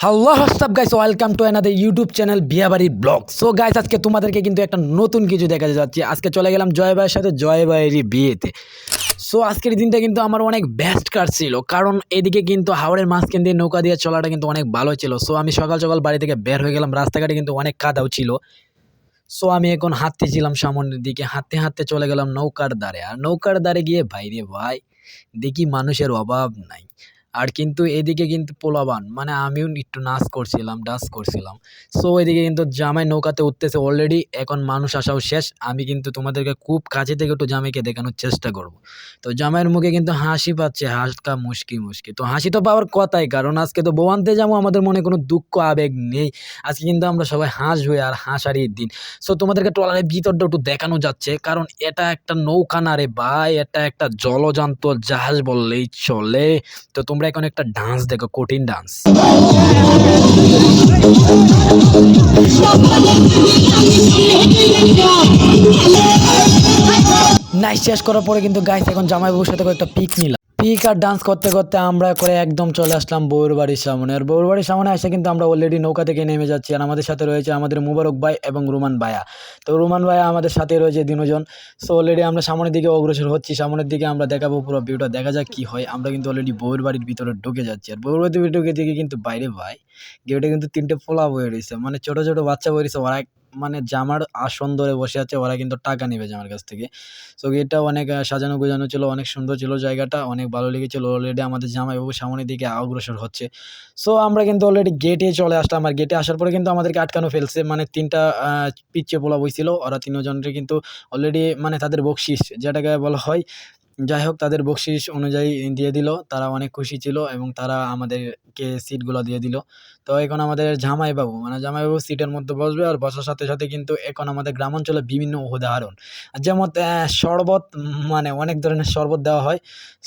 Hello WhatsApp guys welcome to another YouTube channel বিয়াবাড়ি blog so guys আজকে তোমাদেরকে কিন্তু একটা নতুন কিছু দেখা যাচ্ছে। আজকে চলে গেলাম জয় ভাইয়ের সাথে জয় ভাইয়েরই বিয়েতে। সো আজকের দিনটা কিন্তু আমার অনেক বেস্ট কাটছিল কারণ এদিকে কিন্তু হাওড়ের মাঝখান দিয়ে নৌকা দিয়ে চলাটা কিন্তু অনেক ভালো ছিল। সো আমি সকাল সকাল বাড়ি থেকে বের হয়ে গেলাম। রাস্তাঘাটে কিন্তু অনেক কাদাও ছিল। সো আমি এখন হাঁটতেছিলাম সামনের দিকে। হাঁটতে হাঁটতে চলে গেলাম নৌকার দ্বারে আর নৌকার দ্বারে গিয়ে ভাই রে ভাই, দেখি মানুষের অভাব নাই। আর কিন্তু এদিকে কিন্তু পোলাবান। মানে আমিও একটু নাচ করছিলাম, ডান্স করছিলাম। সো এদিকে কিন্তু জামাই নৌকাতে উঠতেছে অলরেডি এখন মানুষ আসাও শেষ। আমি কিন্তু তোমাদেরকে খুব কাছে থেকে একটু জামাইকে দেখানোর চেষ্টা করব। তো জামাইয়ের মুখে কিন্তু হাসি পাচ্ছে। হাসকা মুশকি মুশকি। তো হাসি তো পাওয়ার কথাই, কারণ আজকে তো বউ যাব, আমাদের মনে কোনো দুঃখ, আবেগ নেই। আজকে কিন্তু আমরা সবাই হাসবে আর হাসারির দিন। সো তোমাদেরকে ট্রলারের ভিতরটা একটু দেখানো যাচ্ছে। কারণ এটা একটা নৌকা না রে ভাই, এটা একটা জলযান্ত জাহাজ বললেই চলে। তো তোমরা এখন একটা ডান্স দেখো, কঠিন ডান্স নাইস শেষ করার পরে কিন্তু গাইস এখন জামাইবাবুর সাথে কয়েকটা পিক নিলাম। পিক আর ডান্স করতে করতে আমরা করে একদম চলে আসলাম বউর বাড়ির সামনে। আর বউর বাড়ির সামনে এসে কিন্তু আমরা অলরেডি নৌকা থেকে নেমে যাচ্ছি আর আমাদের সাথে রয়েছে আমাদের মুবারক ভাই এবং রুমান ভাইয়া। তো রুমান ভাইয়া আমাদের সাথে রয়েছে দিনজন। সো অলরেডি আমরা সামনের দিকে অগ্রসর হচ্ছি। সামনের দিকে আমরা দেখাবো পুরো ভিউটা, দেখা যাক কি হয়। আমরা কিন্তু অলরেডি বউর বাড়ির ভিতরে ঢুকে যাচ্ছি। আর বউর বাড়ির ঢুকে দিকে কিন্তু বাইরে ভাই, গেটে কিন্তু তিনটে ফোলা বয়ে রয়েছে। মানে ছোটো ছোটো বাচ্চা বয়ে রয়েছে। ওরা মানে জামার আসন ধরে বসে আছে, ওরা কিন্তু টাকা নেবে জামার কাছ থেকে। সো গেটটা অনেক সাজানো গোছানো ছিল, অনেক সুন্দর ছিল জায়গাটা, অনেক ভালো লেগেছিল। অলরেডি আমাদের জামাইবাবু সামনের দিকে অগ্রসর হচ্ছে। সো আমরা কিন্তু অলরেডি গেটে চলে আসলাম। আর গেটে আসার পরে কিন্তু আমাদেরকে আটকানো ফেলছে। মানে তিনটা পিচ্ছে পোলা বইছিল ওরা তিনজনের কিন্তু অলরেডি মানে তাদের বকশিস, যেটাকে বলা হয় যাই হোক, তাদের বকশিস অনুযায়ী দিয়ে দিল। তারা অনেক খুশি ছিল এবং তারা আমাদেরকে সিটগুলো দিয়ে দিল। তো এখন আমাদের জামাইবাবু মানে জামাইবাবু সিটের মধ্যে বসবে আর বসার সাথে সাথে কিন্তু এখন আমাদের গ্রাম অঞ্চলে বিভিন্ন উদাহরণ। যেমন শরবত মানে অনেক ধরনের শরবত দেওয়া হয়।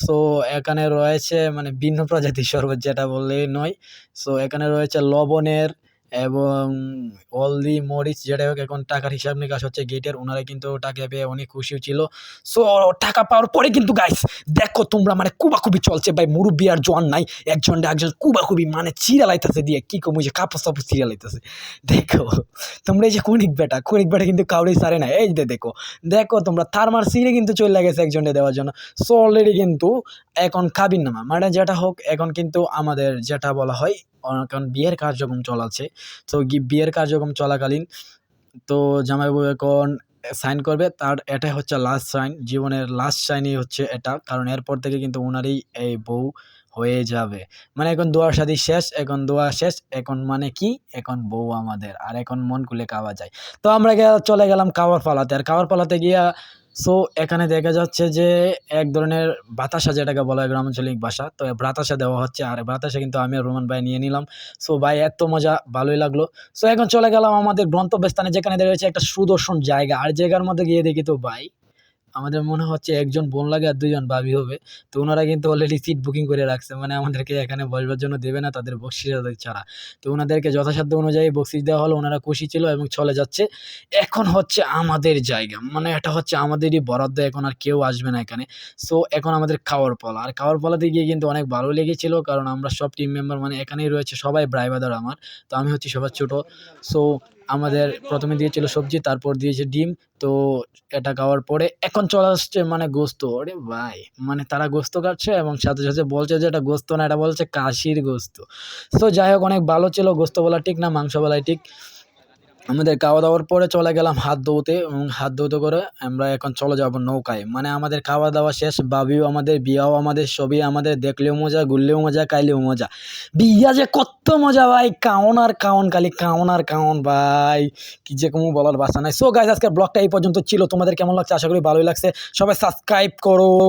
সো এখানে রয়েছে মানে ভিন্ন প্রজাতির শরবত যেটা বললে নয়। সো এখানে রয়েছে লবণের এবং হলদি মরিচ যেটা হোক, এখন টাকার হিসাব নিকাশ হচ্ছে গেটের ওনারা কিন্তু টাকা পেয়ে অনেক খুশি ছিল। সো টাকা পাওয়ার পরে কিন্তু গাইস দেখো তোমরা মানে কুবাকুবি চলছে ভাই, মুরব্বি আর জন নাই একজন একজন কুবাকুবি মানে চিরা চিরালাইতেছে দিয়ে, কি কমু যে কাপড় সাপড় চিরালাইতেছে দেখো, তোমরা এই যে কুনিক বেটা কুনিক বেটা কিন্তু কাউরেই সারে না। এই যে দেখো দেখো তোমরা তার মার সিরে কিন্তু চলে গেছে একজনকে দেওয়ার জন্য। সো অলরেডি কিন্তু এখন কাবিন নামা মানে যেটা হোক, এখন কিন্তু আমাদের যেটা বলা হয় কারণ বিয়ের কার্যক্রম চলাছে তো বিয়ের কার্যক্রম চলাকালীন তো জামাইবাবু এখন সাইন করবে। তার এটাই হচ্ছে লাস্ট সাইন জীবনের লাস্ট সাইনই হচ্ছে এটা। কারণ এরপর থেকে কিন্তু ওনারই এই বউ হয়ে যাবে। মানে এখন দোয়ার শাদি শেষ, এখন দোয়া শেষ, এখন মানে কি? এখন বউ আমাদের। আর এখন মন খুলে খাওয়া যায়। তো আমরা চলে গেলাম কাওয়ার পালাতে। আর কাওয়ার পালাতে গিয়া সো এখানে দেখা যাচ্ছে যে এক ধরনের বাতাসা যেটাকে বলা হয় গ্রামাঞ্চলিক ভাষা। তো বাতাসা দেওয়া হচ্ছে আর বাতাসা কিন্তু আমি রোমান ভাই নিয়ে নিলাম। সো ভাই, এত মজা, ভালোই লাগল। সো এখন চলে গেলাম আমাদের গন্তব্যস্থানে যেখানে রয়েছে একটা সুদর্শন জায়গা। আর জায়গার মধ্যে গিয়ে দেখি তো ভাই আমাদের মনে হচ্ছে একজন বোন লাগে আর দুজন ভাবি হবে। তো ওনারা কিন্তু অলরেডি সিট বুকিং করে রাখছে। মানে আমাদেরকে এখানে বসবার জন্য দেবে না, তাদের বকশিস ছাড়া। তো ওনাদেরকে যথাসাধ্য অনুযায়ী বকশিস দেওয়া হলো, ওনারা খুশি ছিল এবং চলে যাচ্ছে। এখন হচ্ছে আমাদের জায়গা। মানে এটা হচ্ছে আমাদেরই বরাদ্দ, এখন আর কেউ আসবে না এখানে। সো এখন আমাদের খাওয়ার পালা। আর খাওয়ার পালাতে গিয়ে কিন্তু অনেক ভালো লেগেছিল, কারণ আমরা সব টিম মেম্বার মানে এখানেই রয়েছে, সবাই ব্রাইবাদার আমার। তো আমি হচ্ছি সবার ছোটো। সো আমাদের প্রথমে দিয়েছিল সবজি, তারপর দিয়েছে ডিম। তো এটা খাওয়ার পরে এখন চলে আসছে মানে গোস্ত। ওরে ভাই মানে তারা গোস্ত কাটছে এবং সাথে সাথে বলছে যে এটা গোস্ত না, এটা বলছে কাশির গোস্ত। তো যাই হোক, অনেক ভালো ছিল, গোস্ত বলা ঠিক না, মাংস বলাই ঠিক। আমাদের খাওয়া দাওয়ার পরে চলে গেলাম হাত ধুতে এবং হাত ধুতে করে আমরা এখন চলে যাব নৌকায়। মানে আমাদের খাওয়া দাওয়া শেষ বাবিও আমাদের, বিয়াও আমাদের, সবই আমাদের, দেখলেও মজা, ঘুরলেও মজা, খাইলেও মজা। বিয়া যে কত মজা ভাই, কাউন আর কাউন, খালি কাউন আর কাউন ভাই। কি যে কোনো বলার বাসা নাই। সো গাইজ আজকের ব্লগটা এই পর্যন্ত ছিল। তোমাদের কেমন লাগছে? আশা করি ভালোই লাগছে। সবাই সাবস্ক্রাইব করো।